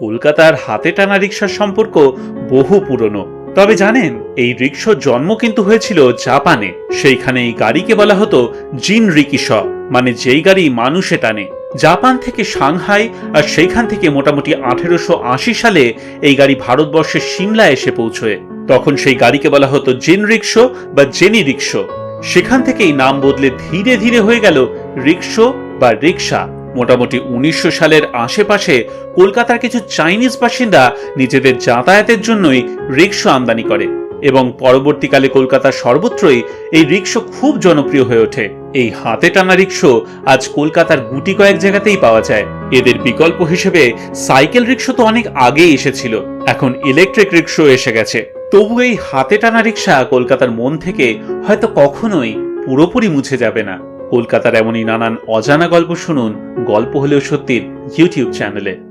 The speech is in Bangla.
কলকাতার হাতে টানা রিক্সার সম্পর্ক বহু পুরনো। তবে জানেন, এই রিক্সার জন্ম কিন্তু হয়েছিল জাপানে। সেইখানে এই গাড়িকে বলা হতো জিন রিকিশ মানে যেই গাড়ি মানুষে টানে। জাপান থেকে সাংহাই আর সেইখান থেকে মোটামুটি আঠেরোশো আশি সালে এই গাড়ি ভারতবর্ষের সিমলা এসে পৌঁছয়। তখন সেই গাড়িকে বলা হতো জেন রিক্সো বা জেনি রিক্সো সেখান থেকেই নাম বদলে ধীরে ধীরে হয়ে গেল রিক্সো বা রিক্সা মোটামুটি উনিশশো সালের আশেপাশে কলকাতার কিছু চাইনিজ বাসিন্দা নিজেদের যাতায়াতের জন্যই রিক্সো আমদানি করে এবং পরবর্তীকালে কলকাতার সর্বত্রই এই রিক্সো খুব জনপ্রিয় হয়ে ওঠে। এই হাতে টানা রিক্সো আজ কলকাতার গুটি কয়েক জায়গাতেই পাওয়া যায়। এদের বিকল্প হিসেবে সাইকেল রিক্সো তো অনেক আগেই এসেছিল। এখন ইলেকট্রিক রিক্সো এসে গেছে। তবু এই হাতে টানা রিক্সা কলকাতার মন থেকে হয়তো কখনোই পুরোপুরি মুছে যাবে না। কলকাতার এমনই নানান অজানা গল্প শুনুন গল্প হলেও সত্যির ইউটিউব চ্যানেলে।